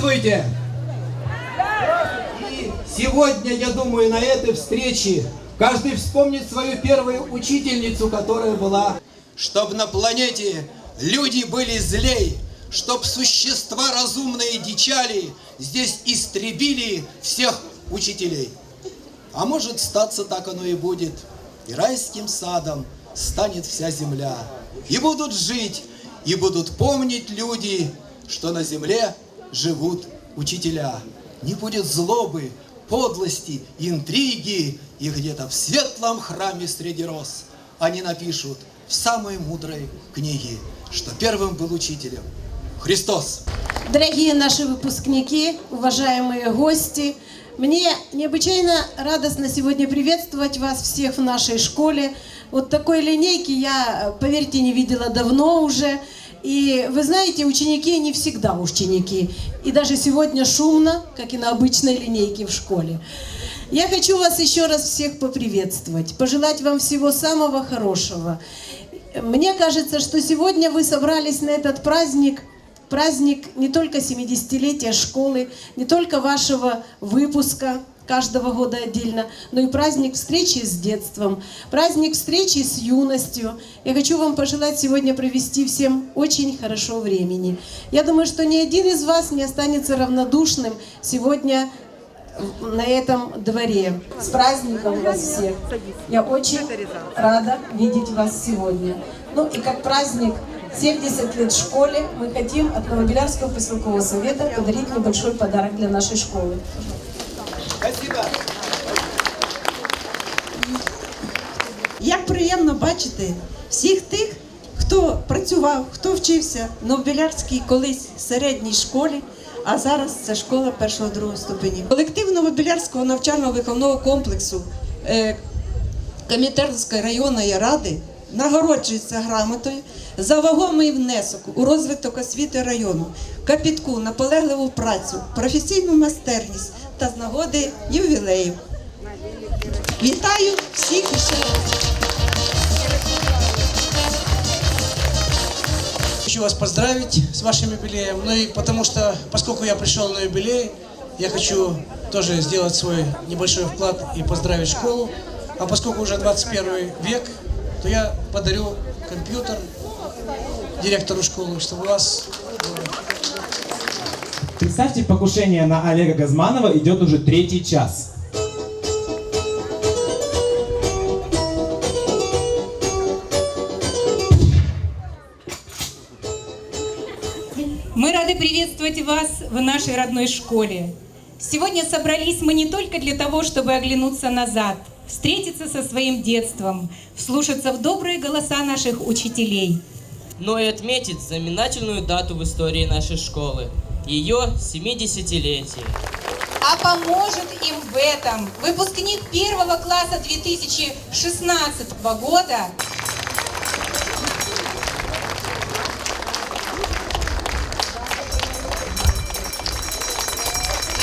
Здравствуйте! И сегодня, я думаю, на этой встрече каждый вспомнит свою первую учительницу, которая была. Чтоб на планете люди были злей, чтоб существа разумные дичали, здесь истребили всех учителей. А может статься так оно и будет, и райским садом станет вся земля. И будут жить, и будут помнить люди, что на земле живут учителя. Не будет злобы, подлости, интриги, и где-то в светлом храме среди роз они напишут в самой мудрой книге, что первым был учителем Христос. Дорогие наши выпускники, уважаемые гости, мне необычайно радостно сегодня приветствовать вас всех в нашей школе. Вот такой линейки я, поверьте, не видела давно уже. И вы знаете, ученики не всегда ученики. И даже сегодня шумно, как и на обычной линейке в школе. Я хочу вас еще раз всех поприветствовать, пожелать вам всего самого хорошего. Мне кажется, что сегодня вы собрались на этот праздник, праздник не только 70-летия школы, не только вашего выпуска каждого года отдельно, но и праздник встречи с детством, праздник встречи с юностью. Я хочу вам пожелать сегодня провести всем очень хорошо времени. Я думаю, что ни один из вас не останется равнодушным сегодня на этом дворе. С праздником вас всех! Я очень рада видеть вас сегодня. Ну и как праздник 70 лет школе мы хотим от Новобелярского поселкового совета подарить небольшой подарок для нашей школы. Спасибо. Як приємно бачити всіх тих, хто працював, хто вчився в Новобілярській колись середній школі, а зараз це школа першого другого ступені. Колектив Новобілярського навчально-виховного комплексу е, Комітерської районної ради нагороджується грамотою за вагомий внесок у розвиток освіти району, капітку, наполегливу працю, професійну майстерність та з нагоди ювілею. Вітаю всіх і ще раз. Хочу вас поздравить с вашим юбилеем. Ну и потому что, поскольку я пришел на юбилей, я хочу тоже сделать свой небольшой вклад и поздравить школу. А поскольку уже 21 век, то я подарю компьютер директору школы, чтобы у вас было Представьте, покушение на Олега Газманова идет уже третий час. Мы рады приветствовать вас в нашей родной школе. Сегодня собрались мы не только для того, чтобы оглянуться назад, встретиться со своим детством, вслушаться в добрые голоса наших учителей. но и отметить знаменательную дату в истории нашей школы – ее 70-летие. А поможет им в этом выпускник первого класса 2016 года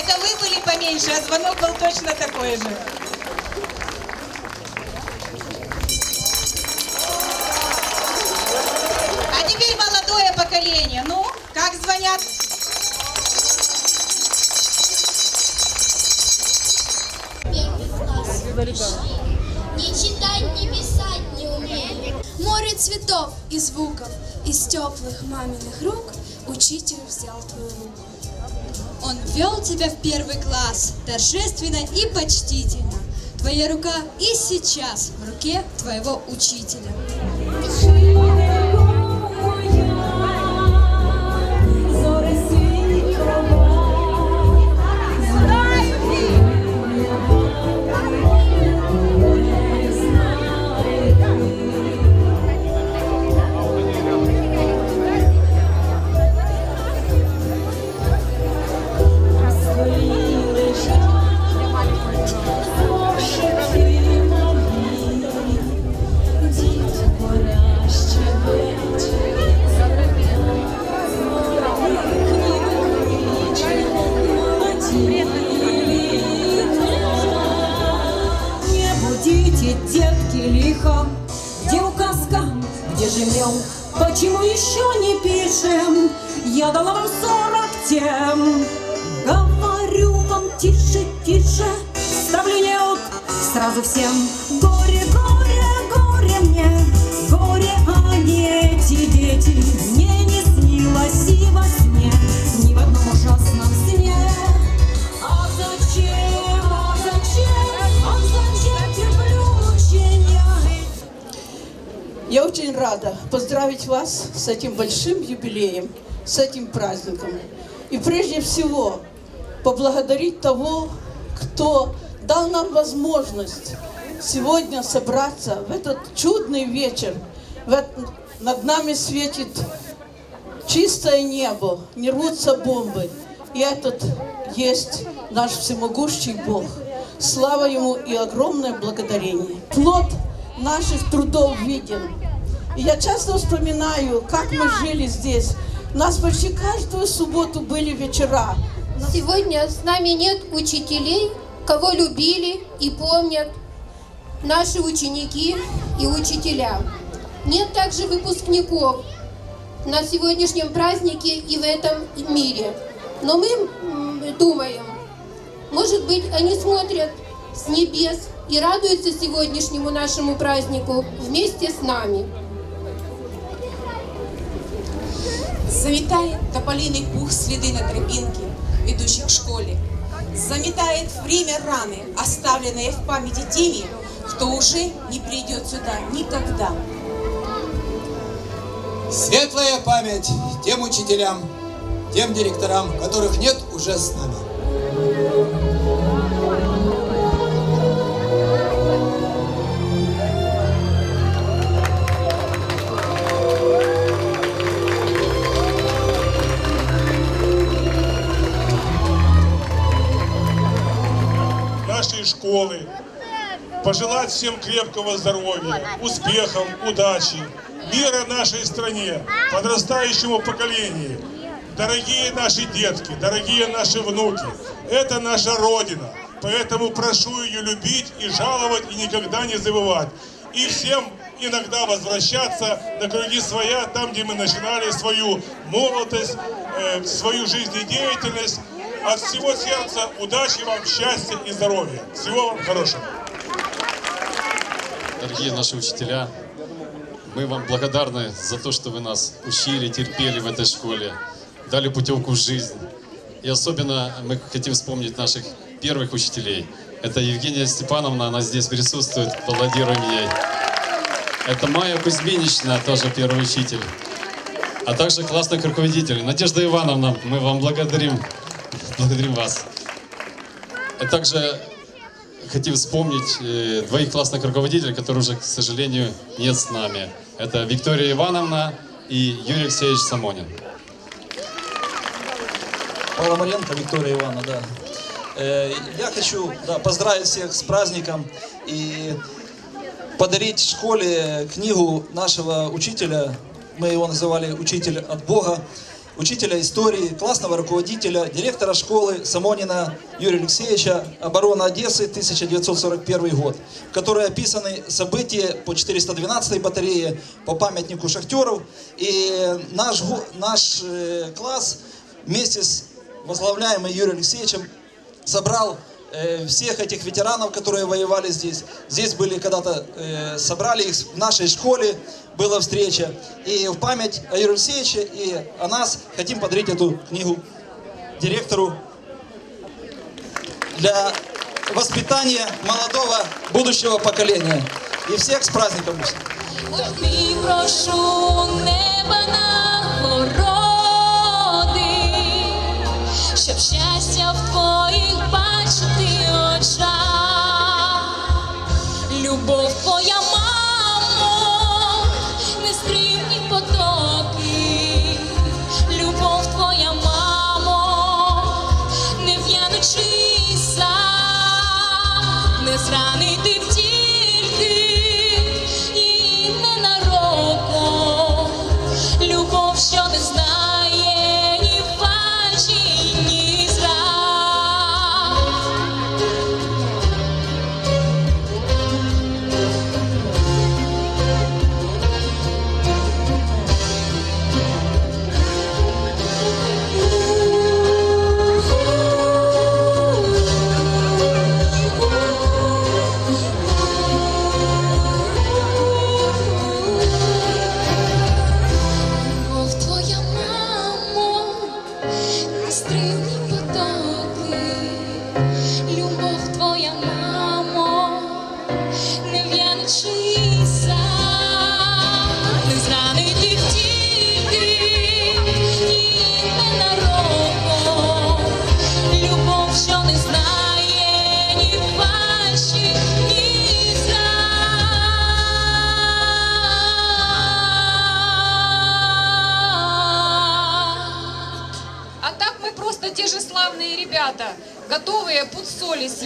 Это вы были поменьше, а звонок был точно такой же. Пришли. Ни читать, ни писать не умели. Море цветов и звуков из теплых маминых рук учитель взял твою руку. Он ввел тебя в первый класс, торжественно и почтительно. Твоя рука и сейчас в руке твоего учителя. Еще не пишем, я дала вам сорок тем. Говорю вам тише, тише, ставлю неуд сразу всем. Горе, горе, горе мне, горе, а не эти дети. Мне не снилось и во сне, Я очень рада поздравить вас с этим большим юбилеем, с этим праздником. И прежде всего поблагодарить того, кто дал нам возможность сегодня собраться в этот чудный вечер. Над нами светит чистое небо, не рвутся бомбы. И этот есть наш всемогущий Бог. Слава Ему и огромное благодарение. Плод наших трудов виден. И я часто вспоминаю, как мы жили здесь. У нас почти каждую субботу были вечера. Сегодня с нами нет учителей, кого любили и помнят наши ученики и учителя. Нет также выпускников на сегодняшнем празднике и в этом мире. Но мы думаем, может быть, они смотрят с небес и радуются сегодняшнему нашему празднику вместе с нами. Заметает тополиный пух следы на тропинке, ведущих к школе. Заметает время раны, оставленные в памяти теми, кто уже не придет сюда никогда. Светлая память тем учителям, тем директорам, которых нет уже с нами. Нашей школы, пожелать всем крепкого здоровья, успехов, удачи, мира нашей стране, подрастающему поколению. Дорогие наши детки, дорогие наши внуки, это наша Родина, поэтому прошу ее любить и жаловать и никогда не забывать. И всем иногда возвращаться на круги своя, там, где мы начинали свою молодость, э, свою жизнедеятельность. От всего сердца удачи вам, счастья и здоровья. Всего вам хорошего. Дорогие наши учителя, мы вам благодарны за то, что вы нас учили, терпели в этой школе, дали путевку в жизнь. И особенно мы хотим вспомнить наших первых учителей. Это Евгения Степановна, она здесь присутствует, аплодируем ей. Это Майя Кузьминична, тоже первый учитель. А также классных руководителей. Надежда Ивановна, мы вам благодарим, благодарим вас. И также хотим вспомнить э, двоих классных руководителей, которые уже, к сожалению, нет с нами. Это Виктория Ивановна и Юрий Алексеевич Самонин. Пономаренко Виктория Ивановна, да. Э, Я хочу да, поздравить всех с праздником и подарить школе книгу нашего учителя, мы его называли «Учитель от Бога», учителя истории, классного руководителя, директора школы Самонина Юрия Алексеевича «Оборона Одессы, 1941 год», в которой описаны события по 412 батарее, по памятнику шахтеров. И наш, наш э, класс вместе с возглавляемый Юрием Алексеевичем собрал э, всех этих ветеранов, которые воевали здесь. Здесь были когда-то, э, собрали их в нашей школе, была встреча. И в память о Юрии Алексеевиче и о нас хотим подарить эту книгу директору для воспитания молодого будущего поколения. И всех с праздником! Прошу неба нагороди,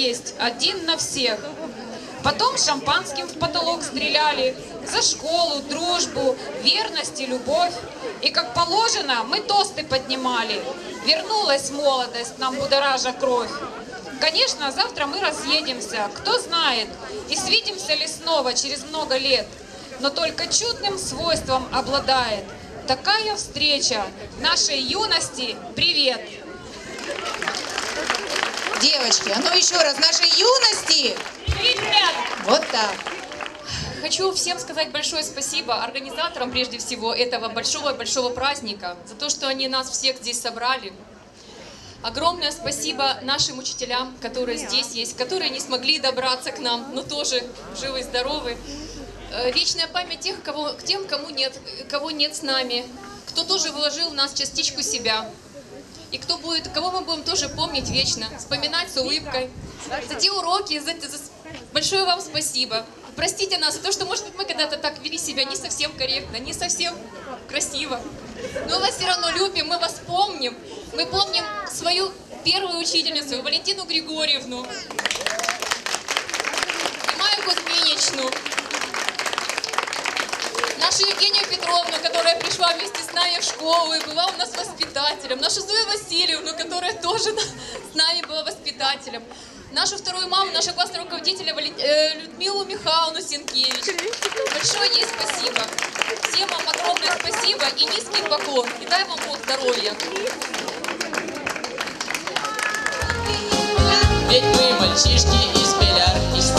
съесть, один на всех. Потом шампанским в потолок стреляли, за школу, дружбу, верность и любовь. И как положено, мы тосты поднимали. Вернулась молодость, нам будоража кровь. Конечно, завтра мы разъедемся, кто знает, и свидимся ли снова через много лет. Но только чудным свойством обладает такая встреча нашей юности. Привет! Девочки, а ну еще раз, нашей юности! Вот так. Хочу всем сказать большое спасибо организаторам, прежде всего, этого большого-большого праздника, за то, что они нас всех здесь собрали. Огромное спасибо нашим учителям, которые здесь есть, которые не смогли добраться к нам, но тоже живы и здоровы. Э, Вечная память тех, кого, к тем, кому нет, кого нет с нами, кто тоже вложил в нас частичку себя. И кто будет, кого мы будем тоже помнить вечно, вспоминать с улыбкой. За те уроки, за, за- большое вам спасибо. Простите нас за то, что, может быть, мы когда-то так вели себя не совсем корректно, не совсем красиво. Но мы вас все равно любим, мы вас помним. Мы помним свою первую учительницу, Валентину Григорьевну. И Майю Кузьминичну. Нашу Евгению Петровну, которая пришла вместе с нами в школу и была у нас воспитателем. Нашу Зою Васильевну, которая тоже с нами была воспитателем. Нашу вторую маму, нашего классного руководителя э, Людмилу Михайловну Сенкевич. Большое ей спасибо. Всем вам огромное спасибо и низкий поклон. И дай вам Бог здоровья. Ведь мы мальчишки из Беляр, из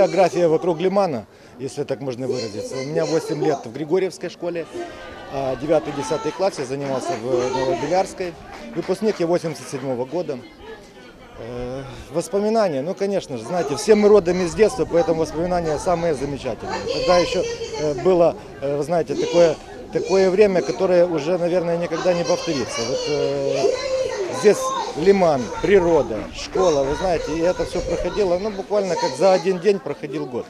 биография вокруг Лимана, если так можно выразиться. У меня 8 лет в Григорьевской школе, а 9-10 класс я занимался в Новобелярской. Выпускник я 87 года. Э, Воспоминания, ну, конечно же, знаете, все мы родом из детства, поэтому воспоминания самые замечательные. Тогда еще э, было, э, знаете, такое, такое время, которое уже, наверное, никогда не повторится. Вот здесь лиман, природа, школа, вы знаете, и это все проходило, ну, буквально как за один день проходил год.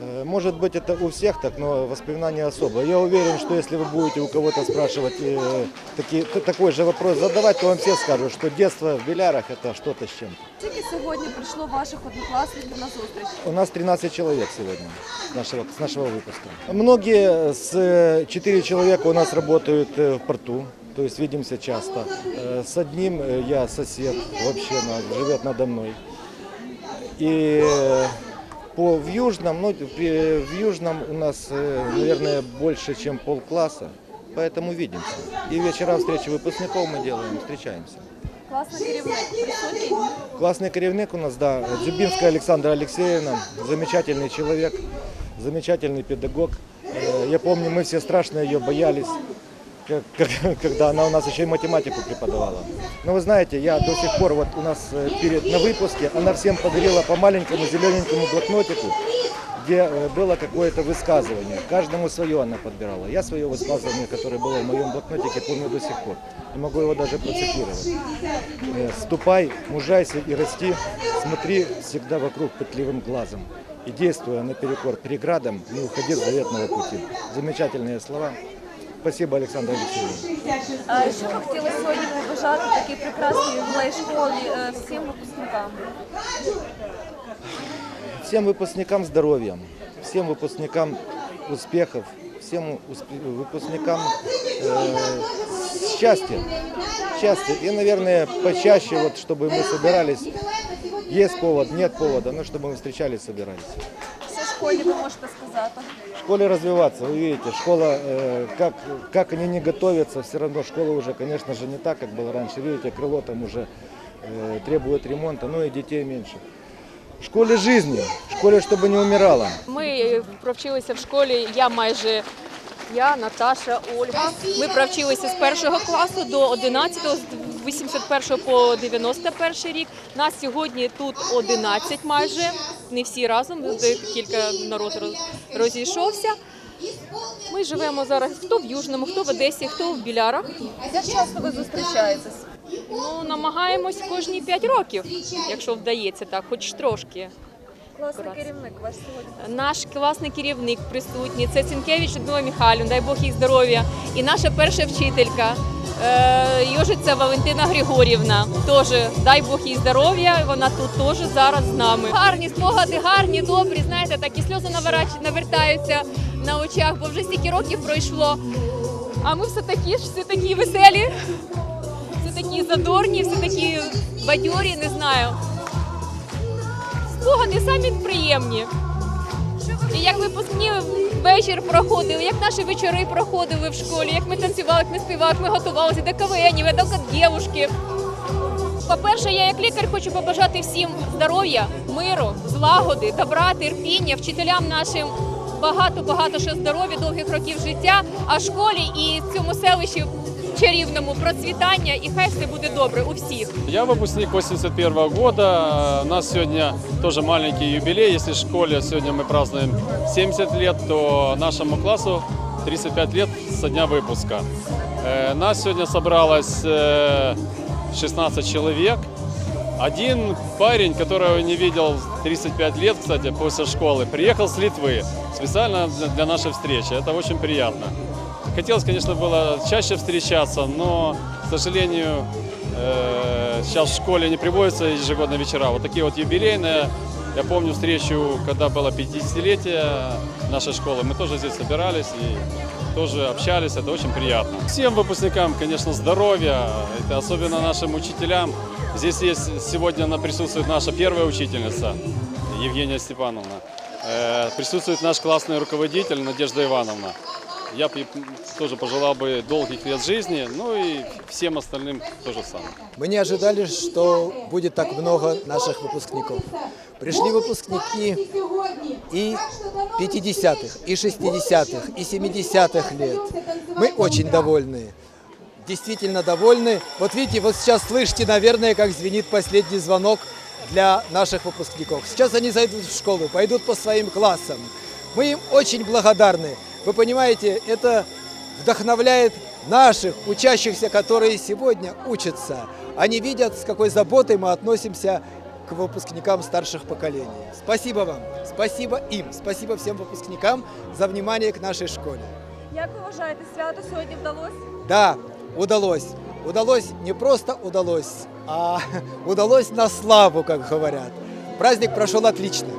Э, Может быть, это у всех так, но воспоминания особо. Я уверен, что если вы будете у кого-то спрашивать э, таки- т- такой же вопрос задавать, то вам все скажут, что детство в Белярах это что-то с чем-то. Скільки сьогодні прийшло ваших однокласників на зустріч? У нас 13 человек сегодня с нашего, с нашего выпуска. Многие, с, э, 4 человека у нас работают э, в порту, то есть видимся часто. Э, С одним э, я сосед, вообще живет надо мной. И э, по, в Южном, ну, в Южном у нас, наверное, больше, чем полкласса, поэтому видимся. И вечера встречи выпускников мы делаем, встречаемся. Класний керівник присутній. Классный коревник у нас, да, Дзюбинская Александра Алексеевна, замечательный человек, замечательный педагог. Я помню, мы все страшно ее боялись, когда она у нас еще и математику преподавала. Но вы знаете, я до сих пор, вот у нас э, перед, на выпуске, она всем подарила по маленькому зелененькому блокнотику, где э, было какое-то высказывание. Каждому свое она подбирала. Я свое высказывание, которое было в моем блокнотике, помню до сих пор. И могу его даже процитировать. Э, «Ступай, мужайся и расти, смотри всегда вокруг пытливым глазом. И действуя наперекор преградам, не уходи с заветного пути». Замечательные слова. Спасибо, Александр Алексеевич. Е, Що ви хотіли сьогодні побажати такій прекрасній ювілей школі е, всім випускникам? Всем выпускникам здоровья, всем выпускникам успехов, всем усп- выпускникам э, счастья. Счастья. И, наверное, почаще, вот, чтобы мы собирались. Есть повод, нет повода, но чтобы мы встречались, собирались. Все ж школі ви можете сказати? В школе развиваться, вы видите, школа, э, как, как они не готовятся, все равно школа уже, конечно же, не так, как было раньше. Видите, крыло там уже э, требует ремонта, но и детей меньше. В школе жизни, в школе, чтобы не умирала. Ми провчилися в школі, я майже, я, Наташа, Ольга. Ми провчилися з першого класу до 11-го, з 81 по 91 рік. Нас сьогодні тут 11 майже, не всі разом, кілька народ роз- розійшовся. Ми живемо зараз хто в Южному, хто в Одесі, хто в Білярах. Як часто ви зустрічаєтесь? Ну, намагаємось кожні 5 років, якщо вдається так, хоч трошки. Класний керівник ваш сьогодні. Наш класний керівник присутній. Це Цінкевич Людмила Михайлівна, дай Бог їй здоров'я. І наша перша вчителька Йожиця Валентина Григорівна. Теж дай Бог їй здоров'я. Вона тут теж зараз з нами. Гарні спогади, гарні, добрі. Знаєте, так і сльози навертаються на очах, бо вже стільки років пройшло. А ми все такі ж, все такі веселі, все такі задорні, все такі бадьорі, не знаю. Спогади самі приємні. І як випускні вечір проходили, як наші вечори проходили в школі, як ми танцювали, як ми співали, як ми готувалися до КВНів, до дівушки. По-перше, я як лікар хочу побажати всім здоров'я, миру, злагоди, добра, терпіння, вчителям нашим багато-багато ще здоров'я, довгих років життя, а школі і цьому селищі чарівному процвітання, і хай все буде добре у всіх. Я выпускник 81 года. У нас сегодня тоже маленький юбилей. Если в школе сегодня мы празднуем 70 лет, то нашему классу 35 лет со дня выпуска. Э, Нас сегодня собралось э, 16 человек. Один парень, которого не видел 35 лет, кстати, после школы, приехал с Литвы специально для- для нашей встречи. Это очень приятно. Хотелось, конечно, было чаще встречаться, но, к сожалению, э, сейчас в школе не приводятся ежегодно вечера. Вот такие вот юбилейные. Я помню встречу, когда было 50-летие нашей школы. Мы тоже здесь собирались и тоже общались. Это очень приятно. Всем выпускникам, конечно, здоровья. Это особенно нашим учителям. Здесь есть сегодня она присутствует наша первая учительница Евгения Степановна. Э, Присутствует наш классный руководитель Надежда Ивановна. Я тоже пожелал бы долгих лет жизни, ну и всем остальным то же самое. Мы не ожидали, что будет так много наших выпускников. Пришли выпускники и 50-х, и 60-х, и 70-х лет. Мы очень довольны. Действительно довольны. Вот видите, вот сейчас слышите, наверное, как звенит последний звонок для наших выпускников. Сейчас они зайдут в школу, пойдут по своим классам. Мы им очень благодарны. Вы понимаете, это вдохновляет наших учащихся, которые сегодня учатся. Они видят, с какой заботой мы относимся к выпускникам старших поколений. Спасибо вам, спасибо им, спасибо всем выпускникам за внимание к нашей школе. Як ви вважаєте, свято сьогодні вдалося? Да, удалось. Удалось, не просто удалось, а удалось на славу, как говорят. Праздник прошел отлично.